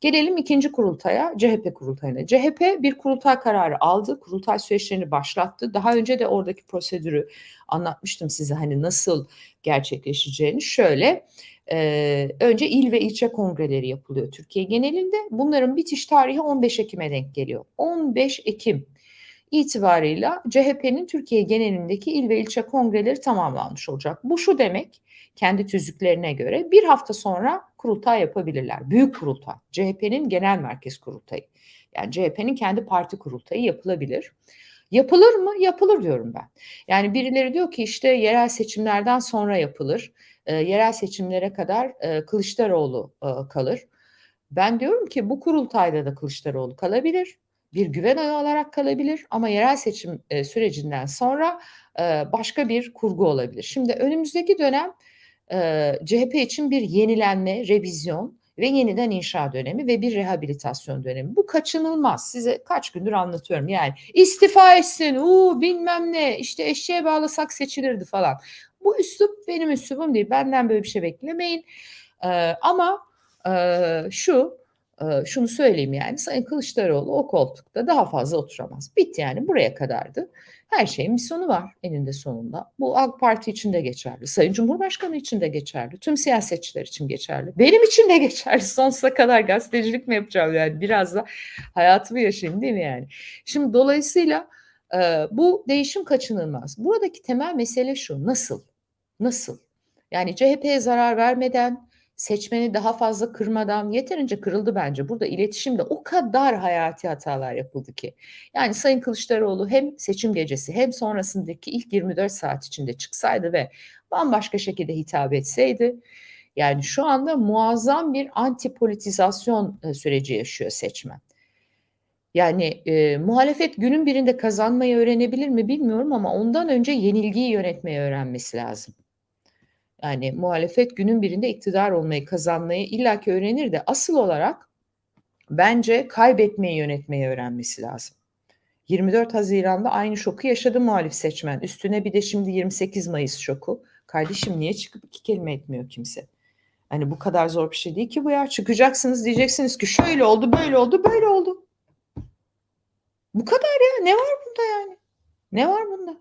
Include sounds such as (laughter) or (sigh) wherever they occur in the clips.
Gelelim ikinci kurultaya, CHP kurultayına. CHP bir kurultay kararı aldı, kurultay süreçlerini başlattı. Daha önce de oradaki prosedürü anlatmıştım size hani nasıl gerçekleşeceğini. Şöyle, e, önce il ve ilçe kongreleri yapılıyor Türkiye genelinde. Bunların bitiş tarihi 15 Ekim'e denk geliyor. 15 Ekim itibarıyla CHP'nin Türkiye genelindeki il ve ilçe kongreleri tamamlanmış olacak. Bu şu demek, kendi tüzüklerine göre bir hafta sonra kurultay yapabilirler. Büyük kurultay, CHP'nin genel merkez kurultayı. Yani CHP'nin kendi parti kurultayı yapılabilir. Yapılır mı? Yapılır diyorum ben. Yani birileri diyor ki işte yerel seçimlerden sonra yapılır. E, yerel seçimlere kadar e, Kılıçdaroğlu e, kalır. Ben diyorum ki bu kurultayda da Kılıçdaroğlu kalabilir bir güven ağı olarak kalabilir ama yerel seçim e, sürecinden sonra e, başka bir kurgu olabilir. Şimdi önümüzdeki dönem e, CHP için bir yenilenme, revizyon ve yeniden inşa dönemi ve bir rehabilitasyon dönemi. Bu kaçınılmaz. Size kaç gündür anlatıyorum. Yani istifa etsin, uu bilmem ne, işte eşeğe bağlasak seçilirdi falan. Bu üslup benim üslubum değil. Benden böyle bir şey beklemeyin. Ee, ama e, şu şunu söyleyeyim yani Sayın Kılıçdaroğlu o koltukta daha fazla oturamaz. Bitti yani buraya kadardı. Her şeyin bir sonu var eninde sonunda. Bu AK Parti için de geçerli. Sayın Cumhurbaşkanı için de geçerli. Tüm siyasetçiler için geçerli. Benim için de (laughs) geçerli. Sonsuza kadar gazetecilik mi yapacağım yani? Biraz da hayatımı yaşayayım değil mi yani? Şimdi dolayısıyla bu değişim kaçınılmaz. Buradaki temel mesele şu. Nasıl? Nasıl? Yani CHP'ye zarar vermeden, seçmeni daha fazla kırmadan yeterince kırıldı bence. Burada iletişimde o kadar hayati hatalar yapıldı ki. Yani Sayın Kılıçdaroğlu hem seçim gecesi hem sonrasındaki ilk 24 saat içinde çıksaydı ve bambaşka şekilde hitap etseydi yani şu anda muazzam bir antipolitizasyon e, süreci yaşıyor seçmen. Yani e, muhalefet günün birinde kazanmayı öğrenebilir mi bilmiyorum ama ondan önce yenilgiyi yönetmeyi öğrenmesi lazım. Yani muhalefet günün birinde iktidar olmayı, kazanmayı illaki öğrenir de asıl olarak bence kaybetmeyi yönetmeyi öğrenmesi lazım. 24 Haziran'da aynı şoku yaşadı muhalif seçmen. Üstüne bir de şimdi 28 Mayıs şoku. Kardeşim niye çıkıp iki kelime etmiyor kimse? Hani bu kadar zor bir şey değil ki bu ya. Çıkacaksınız diyeceksiniz ki şöyle oldu, böyle oldu, böyle oldu. Bu kadar ya. Ne var bunda yani? Ne var bunda?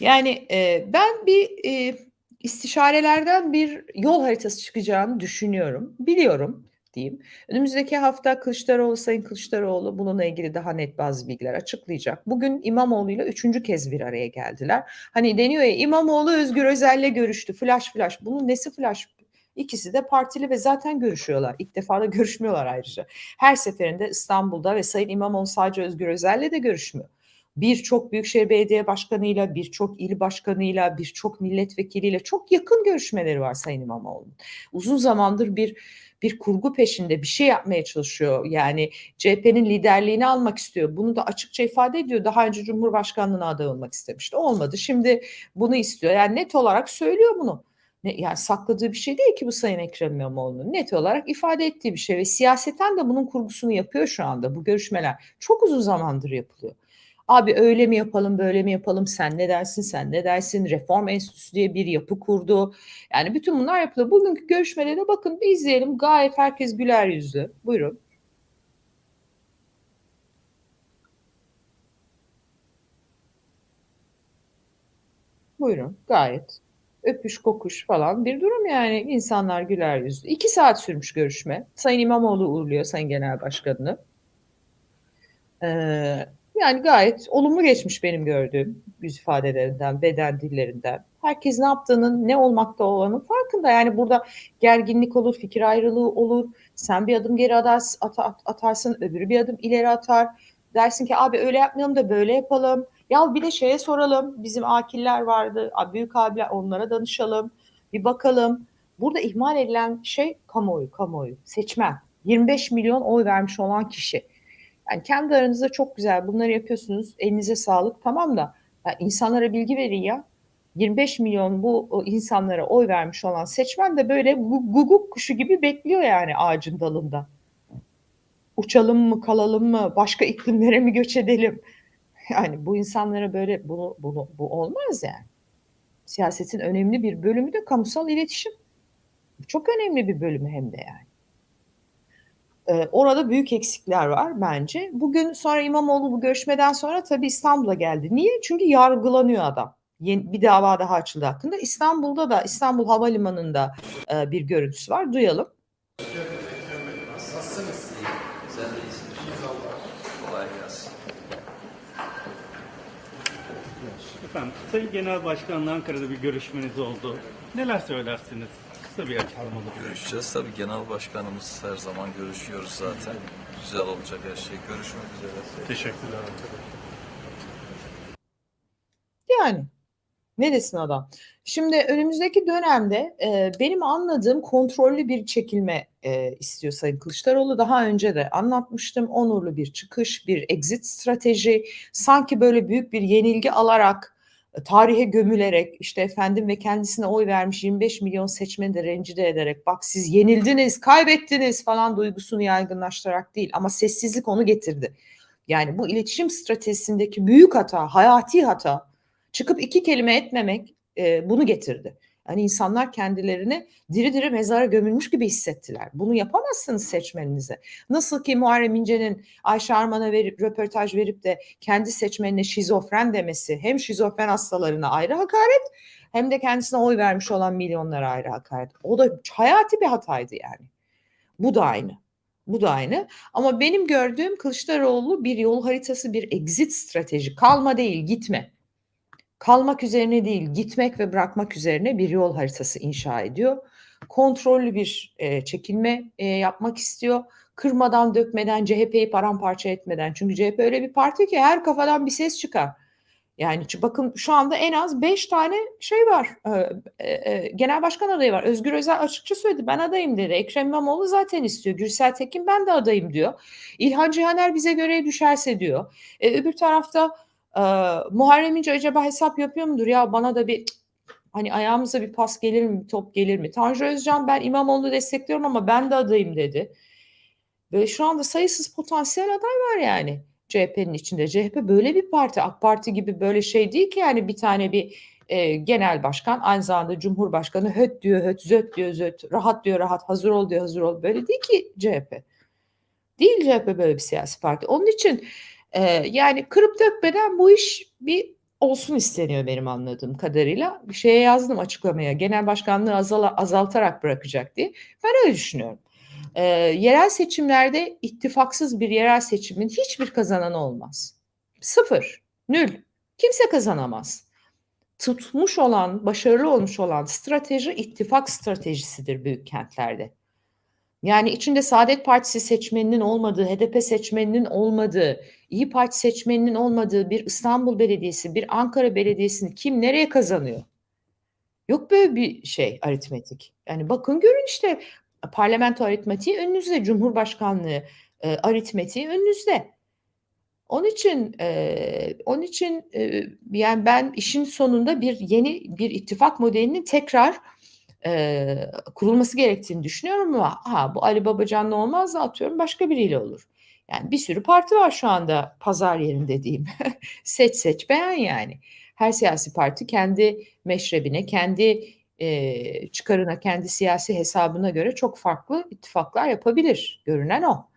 Yani, eee, ben bir, eee, istişarelerden bir yol haritası çıkacağını düşünüyorum. Biliyorum diyeyim. Önümüzdeki hafta Kılıçdaroğlu, Sayın Kılıçdaroğlu bununla ilgili daha net bazı bilgiler açıklayacak. Bugün İmamoğlu'yla üçüncü kez bir araya geldiler. Hani deniyor ya İmamoğlu Özgür Özel'le görüştü. Flash flash. Bunun nesi flash? İkisi de partili ve zaten görüşüyorlar. İlk defa da görüşmüyorlar ayrıca. Her seferinde İstanbul'da ve Sayın İmamoğlu sadece Özgür Özel'le de görüşmüyor birçok büyükşehir belediye başkanıyla, birçok il başkanıyla, birçok milletvekiliyle çok yakın görüşmeleri var Sayın İmamoğlu'nun. Uzun zamandır bir bir kurgu peşinde bir şey yapmaya çalışıyor. Yani CHP'nin liderliğini almak istiyor. Bunu da açıkça ifade ediyor. Daha önce Cumhurbaşkanlığına aday olmak istemişti. Olmadı. Şimdi bunu istiyor. Yani net olarak söylüyor bunu. Ne, yani sakladığı bir şey değil ki bu Sayın Ekrem İmamoğlu'nun. Net olarak ifade ettiği bir şey ve siyaseten de bunun kurgusunu yapıyor şu anda. Bu görüşmeler çok uzun zamandır yapılıyor. Abi öyle mi yapalım, böyle mi yapalım, sen ne dersin, sen ne dersin, Reform Enstitüsü diye bir yapı kurdu. Yani bütün bunlar yapılıyor. Bugünkü görüşmelere bakın, bir izleyelim. Gayet herkes güler yüzlü. Buyurun. Buyurun, gayet öpüş kokuş falan bir durum yani insanlar güler yüzlü. İki saat sürmüş görüşme. Sayın İmamoğlu uğurluyor Sayın Genel Başkanı'nı. Ee, yani gayet olumlu geçmiş benim gördüğüm yüz ifadelerinden, beden dillerinden. Herkes ne yaptığının, ne olmakta olanın farkında. Yani burada gerginlik olur, fikir ayrılığı olur. Sen bir adım geri atarsın, atarsın öbürü bir adım ileri atar. Dersin ki abi öyle yapmayalım da böyle yapalım. Ya bir de şeye soralım. Bizim akiller vardı, büyük abiler onlara danışalım. Bir bakalım. Burada ihmal edilen şey kamuoyu, kamuoyu, seçmen. 25 milyon oy vermiş olan kişi. Yani kendi aranızda çok güzel bunları yapıyorsunuz. Elinize sağlık tamam da ya insanlara bilgi verin ya. 25 milyon bu insanlara oy vermiş olan seçmen de böyle guguk kuşu gibi bekliyor yani ağacın dalında. Uçalım mı, kalalım mı, başka iklimlere mi göç edelim? (laughs) Yani bu insanlara böyle bunu, bunu bu olmaz yani. Siyasetin önemli bir bölümü de kamusal iletişim. Çok önemli bir bölümü hem de yani. Eee, orada büyük eksikler var bence. Bugün sonra İmamoğlu bu görüşmeden sonra tabii İstanbul'a geldi. Niye? Çünkü yargılanıyor adam. Yeni bir dava daha açıldı hakkında. İstanbul'da da İstanbul Havalimanı'nda, eee, bir görüntüsü var. Duyalım. Nasılsınız? Sen. Efendim, Sayın Genel Başkan'la Ankara'da bir görüşmeniz oldu. Neler söylersiniz? Kısa bir olur. Görüşeceğiz tabii. Genel başkanımız her zaman görüşüyoruz zaten. Güzel olacak her şey. Görüşmek üzere. Teşekkürler. Yani ne desin adam? Şimdi önümüzdeki dönemde e, benim anladığım kontrollü bir çekilme e, istiyor Sayın Kılıçdaroğlu. Daha önce de anlatmıştım. Onurlu bir çıkış, bir exit strateji. Sanki böyle büyük bir yenilgi alarak, tarihe gömülerek, işte efendim ve kendisine oy vermiş 25 milyon seçmeni de rencide ederek, bak siz yenildiniz, kaybettiniz falan duygusunu yaygınlaştırarak değil. Ama sessizlik onu getirdi. Yani bu iletişim stratejisindeki büyük hata, hayati hata çıkıp iki kelime etmemek e, bunu getirdi. Yani insanlar kendilerini diri diri mezara gömülmüş gibi hissettiler. Bunu yapamazsınız seçmeninize. Nasıl ki Muharrem İnce'nin Ayşe Arman'a verip röportaj verip de kendi seçmenine şizofren demesi hem şizofren hastalarına ayrı hakaret hem de kendisine oy vermiş olan milyonlara ayrı hakaret. O da hayati bir hataydı yani. Bu da aynı. Bu da aynı. Ama benim gördüğüm Kılıçdaroğlu bir yol haritası, bir exit strateji. Kalma değil, gitme kalmak üzerine değil gitmek ve bırakmak üzerine bir yol haritası inşa ediyor. Kontrollü bir e, çekilme e, yapmak istiyor. Kırmadan dökmeden CHP'yi paramparça etmeden. Çünkü CHP öyle bir parti ki her kafadan bir ses çıkar. Yani bakın şu anda en az 5 tane şey var. E, e, genel başkan adayı var. Özgür Özel açıkça söyledi. Ben adayım dedi. Ekrem İmamoğlu zaten istiyor. Gürsel Tekin ben de adayım diyor. İlhan Cihaner bize göre düşerse diyor. E, öbür tarafta ee, Muharrem İnce acaba hesap yapıyor mudur ya bana da bir hani ayağımıza bir pas gelir mi, bir top gelir mi? Tanju Özcan ben İmamoğlu'nu destekliyorum ama ben de adayım dedi. Ve şu anda sayısız potansiyel aday var yani CHP'nin içinde. CHP böyle bir parti. AK Parti gibi böyle şey değil ki yani bir tane bir e, genel başkan aynı zamanda Cumhurbaşkanı höt diyor höt zöt diyor zöt rahat diyor rahat hazır ol diyor hazır ol böyle değil ki CHP. Değil CHP böyle bir siyasi parti. Onun için ee, yani kırıp dökmeden bu iş bir olsun isteniyor benim anladığım kadarıyla. Bir şeye yazdım açıklamaya. Genel başkanlığı azal, azaltarak bırakacak diye. Ben öyle düşünüyorum. Ee, yerel seçimlerde ittifaksız bir yerel seçimin hiçbir kazanan olmaz. Sıfır, nül. Kimse kazanamaz. Tutmuş olan, başarılı olmuş olan strateji ittifak stratejisidir büyük kentlerde. Yani içinde Saadet Partisi seçmeninin olmadığı, HDP seçmeninin olmadığı, İyi Parti seçmeninin olmadığı bir İstanbul Belediyesi, bir Ankara Belediyesi'ni kim nereye kazanıyor? Yok böyle bir şey aritmetik. Yani bakın görün işte parlamento aritmetiği önünüzde, Cumhurbaşkanlığı e, aritmetiği önünüzde. Onun için e, onun için e, yani ben işin sonunda bir yeni bir ittifak modelinin tekrar e, kurulması gerektiğini düşünüyorum ama ha bu Ali Babacan'la olmaz da atıyorum başka biriyle olur. Yani bir sürü parti var şu anda pazar yerinde diyeyim. (laughs) seç seç beğen yani. Her siyasi parti kendi meşrebine, kendi e, çıkarına, kendi siyasi hesabına göre çok farklı ittifaklar yapabilir. Görünen o.